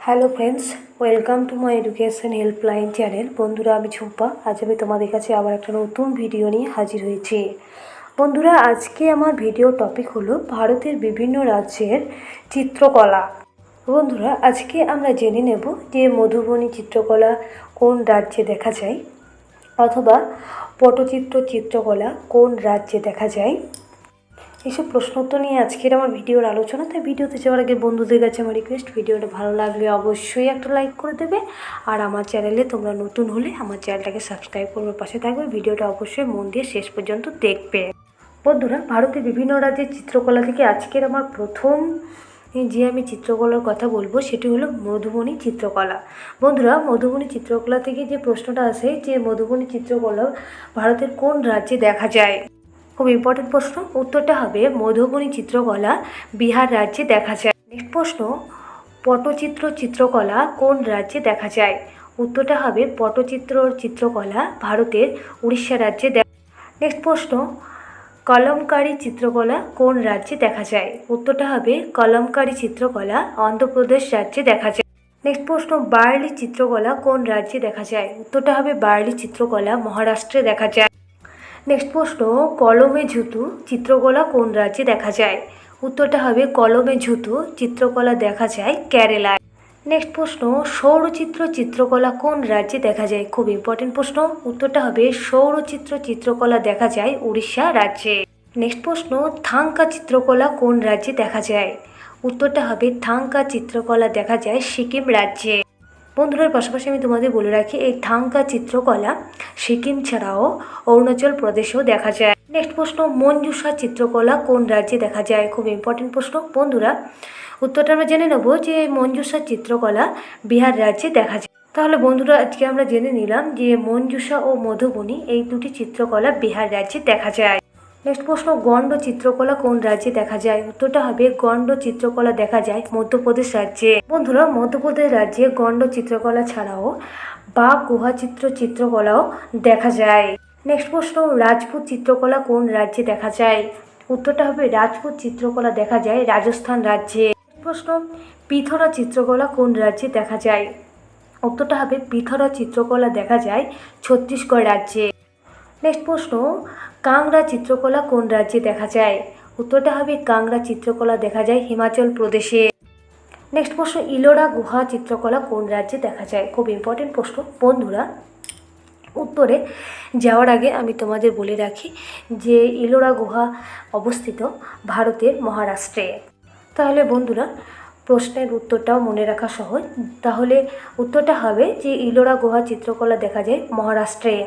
Hello friends welcome to my education helpline channel বন্ধুরা, আমি ঝুম্পা আজ আমি তোমাদের কাছে আবার একটা নতুন ভিডিও নিয়ে হাজির হয়েছি। বন্ধুরা, আজকে আমার ভিডিও টপিক হলো ভারতের বিভিন্ন রাজ্যের চিত্রকলা। বন্ধুরা, আজকে আমরা জেনে নেব যে মধুবনী চিত্রকলা কোন রাজ্যে দেখা যায়, অথবা পটচিত্র চিত্রকলা কোন রাজ্যে দেখা যায়। এইসব প্রশ্ন উত্তর নিয়ে আজকের আমার ভিডিওর আলোচনা, তাই ভিডিওতে যাওয়ার আগে বন্ধুদের কাছে আমার রিকোয়েস্ট ভিডিওটা ভালো লাগলে অবশ্যই একটা লাইক করে দেবে। আর আমার চ্যানেলে তোমরা নতুন হলে আমার চ্যানেলটাকে সাবস্ক্রাইব করবার পাশে থাকবে, ভিডিওটা অবশ্যই মন দিয়ে শেষ পর্যন্ত দেখবে। বন্ধুরা, ভারতের বিভিন্ন রাজ্যের চিত্রকলা থেকে আজকের আমার প্রথম যে আমি চিত্রকলার কথা বলব, সেটি হলো মধুবনী চিত্রকলা। বন্ধুরা, মধুবনী চিত্রকলা থেকে যে প্রশ্নটা আসে, যে মধুবনী চিত্রকলা ভারতের কোন রাজ্যে দেখা যায়? খুব ইম্পর্টেন্ট প্রশ্ন। উত্তরটা হবে মধুবনী চিত্রকলা, বিহার রাজ্যে দেখা যায়। নেক্সট প্রশ্ন, পটচিত্র চিত্রকলা কোন রাজ্যে দেখা যায়? উত্তরটা হবে পটচিত্র চিত্রকলা ভারতের উড়িষ্যা রাজ্যে দেখা নেক্সট প্রশ্ন, কলমকারী চিত্রকলা কোন রাজ্যে দেখা যায়? উত্তরটা হবে কলমকারী চিত্রকলা অন্ধ্রপ্রদেশ রাজ্যে দেখা যায়। নেক্সট প্রশ্ন, বার্লি চিত্রকলা কোন রাজ্যে দেখা যায়? উত্তরটা হবে বার্লি চিত্রকলা মহারাষ্ট্রে দেখা যায়। নেক্সট প্রশ্ন, কলমে ঝুতু চিত্রকলা কোন রাজ্যে দেখা যায়? উত্তরটা হবে কলমে ঝুতু চিত্রকলা দেখা যায় কেরালায়। নেক্সট প্রশ্ন, সৌরচিত্র চিত্রকলা কোন রাজ্যে দেখা যায়? খুব ইম্পর্টেন্ট প্রশ্ন। উত্তরটা হবে সৌরচিত্র চিত্রকলা দেখা যায় উড়িষ্যা রাজ্যে। নেক্সট প্রশ্ন, থাঙ্কা চিত্রকলা কোন রাজ্যে দেখা যায়? উত্তরটা হবে থাঙ্কা চিত্রকলা দেখা যায় সিকিম রাজ্যে। বন্ধুরার পাশাপাশি আমি তোমাদের বলে রাখি, এই থাঙ্কা চিত্রকলা সিকিম ছাড়াও অরুণাচল প্রদেশেও দেখা যায়। নেক্সট প্রশ্ন, মঞ্জুষা চিত্রকলা কোন রাজ্যে দেখা যায়? খুব ইম্পর্টেন্ট প্রশ্ন। বন্ধুরা, উত্তরটা আমরা জেনে নেব যে মঞ্জুষা চিত্রকলা বিহার রাজ্যে দেখা যায়। তাহলে বন্ধুরা, আজকে আমরা জেনে নিলাম যে মঞ্জুষা ও মধুবনী এই দুটি চিত্রকলা বিহার রাজ্যে দেখা যায়। নেক্সট প্রশ্ন, গণ্ড চিত্রকলা কোন রাজ্যে দেখা যায়? উত্তরটা হবে, গণ্ড চিত্রকলা দেখা যায় মধ্যপ্রদেশ রাজ্যে। বন্ধুরা, মধ্যপ্রদেশ রাজ্যে গণ্ড চিত্রকলা ছাড়াও বা গুহাচিত্র চিত্রকলাও দেখা যায়। নেক্সট প্রশ্ন, রাজপুত চিত্রকলা কোন রাজ্যে দেখা যায়? উত্তরটা হবে, রাজপুত চিত্রকলা দেখা যায় রাজস্থান রাজ্যে। প্রশ্ন, পিথরা চিত্রকলা কোন রাজ্যে দেখা যায়? উত্তরটা হবে, পিথরা চিত্রকলা দেখা যায় ছত্তিশগড় রাজ্যে। নেক্সট প্রশ্ন, কাংড়া চিত্রকলা কোন রাজ্যে দেখা যায়? উত্তরটা হবে কাংড়া চিত্রকলা দেখা যায় হিমাচল প্রদেশে। নেক্সট প্রশ্ন ইলোরা গুহা চিত্রকলা কোন রাজ্যে দেখা যায়? খুব ইম্পর্টেন্ট প্রশ্ন। বন্ধুরা, উত্তরে যাওয়ার আগে আমি তোমাদের বলে রাখি যে ইলোরা গুহা অবস্থিত ভারতের মহারাষ্ট্রে। তাহলে বন্ধুরা, প্রশ্নের উত্তরটাও মনে রাখা সহজ। তাহলে উত্তরটা হবে যে ইলোরা গুহা চিত্রকলা দেখা যায় মহারাষ্ট্রে।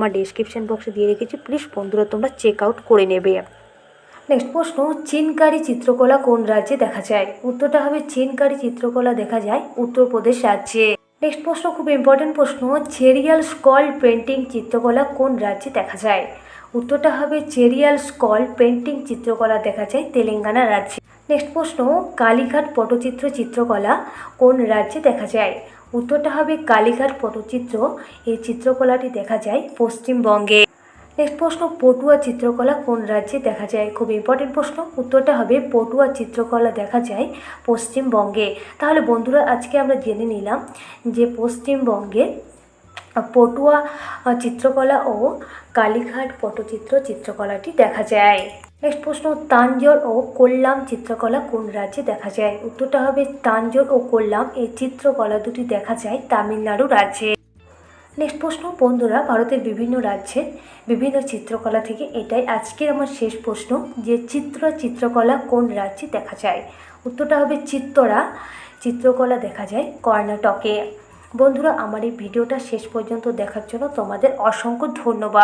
আমার ডিসক্রিপশান বক্সে দিয়ে রেখেছি প্লিজ বন্ধুরা তোমরা চেক আউট করে নেবে। নেক্সট প্রশ্ন, চিনকারি চিত্রকলা কোন রাজ্যে দেখা যায়? উত্তরটা হবে চিনকারি চিত্রকলা দেখা যায় উত্তরপ্রদেশ রাজ্যে। নেক্সট প্রশ্ন, খুব ইম্পর্টেন্ট প্রশ্ন চেরিয়াল স্কল পেন্টিং চিত্রকলা কোন রাজ্যে দেখা যায়? উত্তরটা হবে চেরিয়াল স্কল পেন্টিং চিত্রকলা দেখা যায় তেলেঙ্গানা রাজ্যে। নেক্সট প্রশ্ন, কালীঘাট পটচিত্র চিত্রকলা কোন রাজ্যে দেখা যায়? উত্তরটা হবে কালীঘাট পটচিত্র। এই চিত্রকলাটি দেখা যায় পশ্চিমবঙ্গে। নেক্সট প্রশ্ন, পটুয়া চিত্রকলা কোন রাজ্যে দেখা যায়? খুব ইম্পর্টেন্ট প্রশ্ন। উত্তরটা হবে পটুয়া চিত্রকলা দেখা যায় পশ্চিমবঙ্গে। তাহলে বন্ধুরা, আজকে আমরা জেনে নিলাম যে পশ্চিমবঙ্গে পটুয়া চিত্রকলা ও কালীঘাট পটচিত্র চিত্রকলাটি দেখা যায়। নেক্সট প্রশ্ন, তাঞ্জোর ও কোল্লাম চিত্রকলা কোন রাজ্যে দেখা যায়? উত্তরটা হবে তাঞ্জোর ও কোল্লাম। এই চিত্রকলা দুটি দেখা যায় তামিলনাড়ু রাজ্যে। নেক্সট প্রশ্ন, বন্ধুরা, ভারতের বিভিন্ন রাজ্যের বিভিন্ন চিত্রকলা থেকে এটাই আজকের আমার শেষ প্রশ্ন যে চিত্র, চিত্রকলা কোন রাজ্যে দেখা যায়? উত্তরটা হবে চিত্তরা। চিত্রকলা দেখা যায় কর্ণাটকে। বন্ধুরা, আমার এই ভিডিওটা শেষ পর্যন্ত দেখার জন্য তোমাদের অসংখ্য ধন্যবাদ।